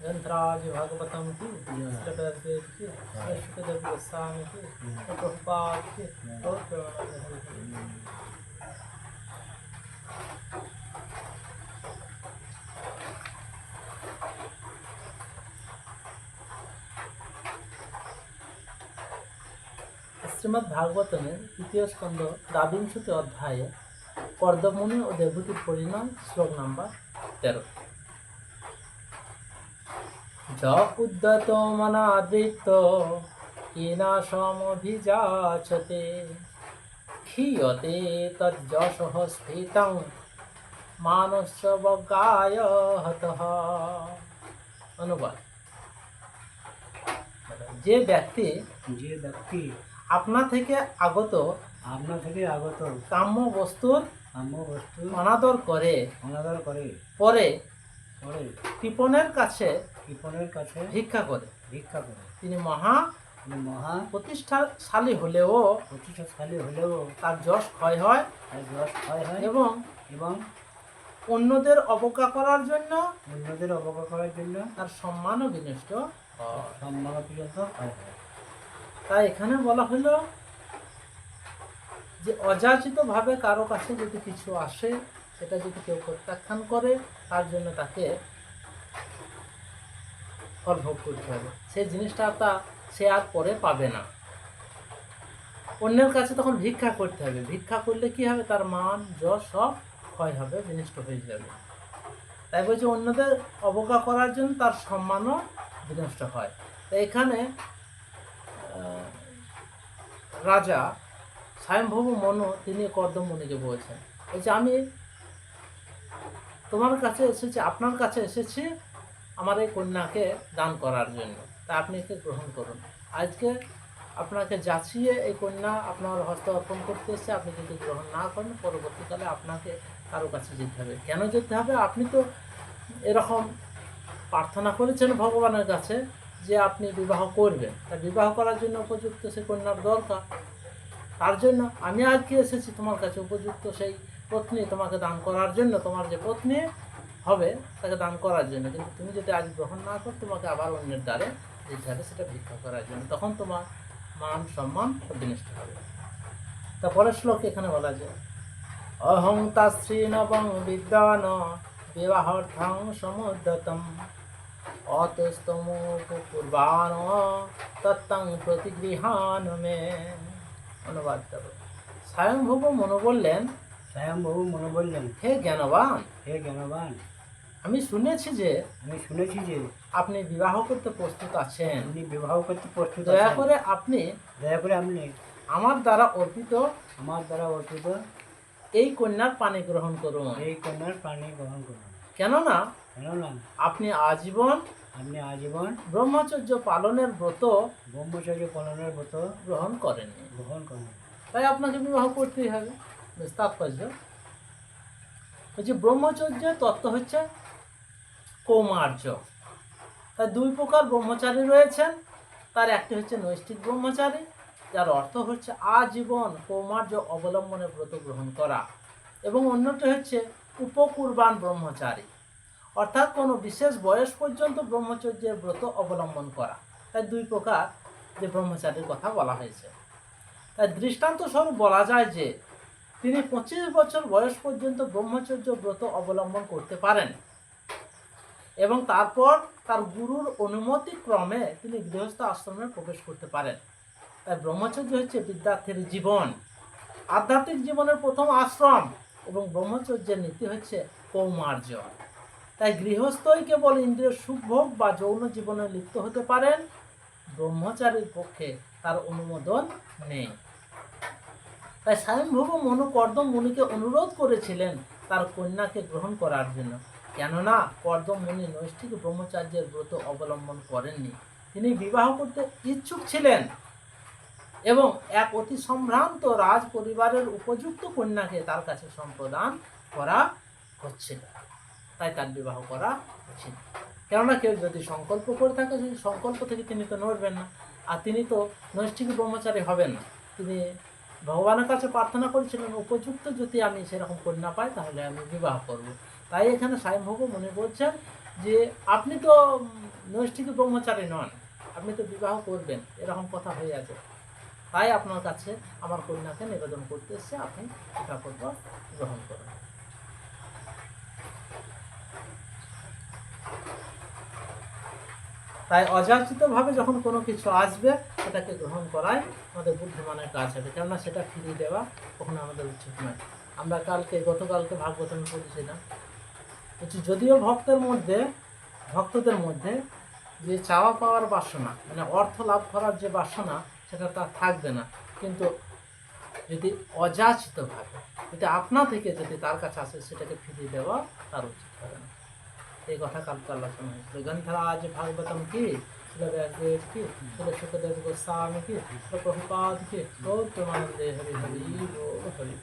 ग्रंथराज भागवतम की श्रीधरदेव की सुखदेव गोस्वामी की प्रभुपाद की और प्रेमानंद की। শ্রীমৎ ভাগবতমের তৃতীয় স্কন্ধ দ্বাবিংশতি অধ্যায়ে কর্দমণি ও দেবভূতির পরিণয় শ্লোক নাম্বার তেরো য উদ্যত মনাদৃত কিনা সমভিযাচতে ক্ষীয়তে তজ্জশः স্ফীতং মানস্য হতঃ। অনুবাদ। যে ব্যক্তি যে ব্যক্তি আপনা থেকে আগত আপনা থেকে আগত কাম্য বস্তুর কাম্য বস্তু অনাদর করে অনাদর করে পরে পরে কৃপণের কাছে কৃপণের কাছে ভিক্ষা করে। ভিক্ষা করে। তিনি মহা মহা প্রতিষ্ঠাশালী হলেও প্রতিষ্ঠাশালী হলেও তার যশ ক্ষয় হয় তার যশ ক্ষয় হয় এবং এবং অন্যদের অবজ্ঞা করার জন্য অন্যদের অবজ্ঞা করার জন্য তার সম্মানও বিনষ্ট। সম্মান পর্যন্ত ক্ষয় হয়। তাই এখানে বলা হলো যে অযাচিতভাবে কারও কাছে যদি কিছু আসে সেটা যদি কেউ প্রত্যাখ্যান করে তার জন্য তাকে ফল ভোগ করতে হবে। সেই জিনিসটা তা সে আর পরে পাবে না। অন্যের কাছে তখন ভিক্ষা করতে হবে। ভিক্ষা করলে কি হবে? তার মান, যশ সব ক্ষয় হবে, বিনষ্ট হয়ে যাবে। তাই বলছে অন্যদের অবজ্ঞা করার জন্য তার সম্মানও বিনষ্ট হয়। তাই এখানে রাজা স্বয়ংভব মনু, তিনি কর্দমণিকে বলছেন, বলছে, আমি তোমার কাছে এসেছি, আপনার কাছে এসেছি আমার এই কন্যাকে দান করার জন্য। তা আপনি একে গ্রহণ করুন। আজকে আপনাকে যাচিয়ে এই কন্যা আপনার হস্ত অর্পণ করতে এসেছে, আপনি যদি গ্রহণ না করেন, পরবর্তীকালে আপনাকে কারও কাছে যেতে হবে। কেন যেতে হবে? আপনি তো এরকম প্রার্থনা করেছেন ভগবানের কাছে যে আপনি বিবাহ করবেন। তা বিবাহ করার জন্য উপযুক্ত সে কন্যার দরকার। তার জন্য আমি আজকে এসেছি, তোমার কাছে উপযুক্ত সেই পত্নী তোমাকে দান করার জন্য। তোমার যে পত্নী হবে তাকে দান করার জন্য। কিন্তু তুমি যদি আজ গ্রহণ না করো তোমাকে আবার অন্যের দ্বারে যেতে হবে সেটা ভিক্ষা করার জন্য। তখন তোমার মান সম্মান বিনষ্ট হবে। তারপরের শ্লোক এখানে বলা যায় অহং তাশ্রীনবং বিদ্যান বিবাহার্থং সমুদ্যতম অতস্তমূর্বাণ তত্তং প্রতিগৃহান মে। অনুবাদ করো। স্বয়ংভব মনে বললেন স্বয়ংবাবু মনে বললেন হে জ্ঞানবান হে জ্ঞানবান আমি শুনেছি যে আমি শুনেছি যে আপনি বিবাহ করতে প্রস্তুত আছেন। আপনি বিবাহ করতে প্রস্তুত দয়া করে আপনি দয়া করে আপনি আমার দ্বারা অর্পিত আমার দ্বারা অর্পিত এই কন্যার পানি গ্রহণ করুন। এই কন্যার প্রাণী গ্রহণ করুন। কেননা কেননা আপনি আজীবন আপনি আজীবন ব্রহ্মচর্য পালনের ব্রত ব্রহ্মচর্য পালনের ব্রত গ্রহণ করেন। গ্রহণ করুন। তাই আপনাকে বিবাহ করতেই হবে। বেশ তাৎপর্য। বলছি ব্রহ্মচর্য তত্ত্ব হচ্ছে কৌমার্য তাই দুই প্রকার ব্রহ্মচারী রয়েছেন। তার একটি হচ্ছে নৈষ্ঠিক ব্রহ্মচারী, যার অর্থ হচ্ছে আজীবন কৌমার্য অবলম্বনে ব্রত গ্রহণ করা। এবং অন্যটি হচ্ছে উপকুরবান ব্রহ্মচারী। অর্থাৎ কোনো বিশেষ বয়স পর্যন্ত ব্রহ্মচর্যের ব্রত অবলম্বন করা। তাই দুই প্রকার যে ব্রহ্মচারীর কথা বলা হয়েছে। তাই দৃষ্টান্ত স্বরূপ বলা যায় যে, তিনি পঁচিশ বছর বয়স পর্যন্ত ব্রহ্মচর্য ব্রত অবলম্বন করতে পারেন। এবং তারপর তার গুরুর অনুমতি ক্রমে তিনি গৃহস্থ আশ্রমে প্রবেশ করতে পারেন। তাই ব্রহ্মচর্য হচ্ছে বিদ্যার্থীর জীবন। আধ্যাত্মিক জীবনের প্রথম আশ্রম এবং ব্রহ্মচর্যের নীতি হচ্ছে কৌমার্য। তাই গৃহস্থই কেবল ইন্দ্রিয় সুখভোগ বা যৌন জীবনে লিপ্ত হতে পারেন, ব্রহ্মচারীর পক্ষে তার অনুমোদন নেই। তাই স্বয়ংভব মনু কর্দম মুনিকে অনুরোধ করেছিলেন তার কন্যাকে গ্রহণ করার জন্য। কেননা কর্দম মুনি নৈষ্ঠিক ব্রহ্মচার্যের ব্রত অবলম্বন করেননি। তিনি বিবাহ করতে ইচ্ছুক ছিলেন এবং এক অতি সম্ভ্রান্ত রাজ পরিবারের উপযুক্ত কন্যাকে তার কাছে সম্প্রদান করা হচ্ছিল তাই তার বিবাহ করা উচিত কেননা কেউ যদি সংকল্প করে থাকে, সেই সংকল্প থেকে তিনি তো নড়বেন না। আর তিনি তো নৈষ্ঠিক ব্রহ্মচারী হবেন না। তিনি ভগবানের কাছে প্রার্থনা করেছিলেন, উপযুক্ত যদি আমি সেরকম কন্যা পাই, তাহলে আমি বিবাহ করব। তাই এখানে স্বয়ংভব মনে বলছেন যে আপনি তো নৈষ্ঠিক ব্রহ্মচারী নন, আপনি তো বিবাহ করবেন, এরকম কথা হয়ে আছে। তাই আপনার কাছে আমার কন্যাকে নিবেদন করতে এসছে আপনি ঠাকুরব গ্রহণ করুন। তাই অযাচিতভাবে যখন কোনো কিছু আসবে, সেটাকে গ্রহণ করাই আমাদের বুদ্ধিমানের কাজ হবে, কেননা সেটা ফিরিয়ে দেওয়া কখনো আমাদের উচিত নয়। আমরা কালকে, গতকালকে ভাগবতমে পড়েছিলাম। বলছি যদিও ভক্তের মধ্যে, ভক্তদের মধ্যে যে চাওয়া পাওয়ার বাসনা মানে অর্থ লাভ করার যে বাসনা, সেটা তার থাকবে না। কিন্তু যদি অযাচিতভাবে, যদি আপনা থেকে যদি তার কাছে আসে, সেটাকে ফিরিয়ে দেওয়া তার উচিত হবে না। এই কথা কালকে আলোচনা হয়েছিল। গ্রন্থরাজ ভাগবতম কি? সুখদেব গোস্বামী কি? প্রভুপাদ কি? গৌতমানন্দে হরি হরি হরি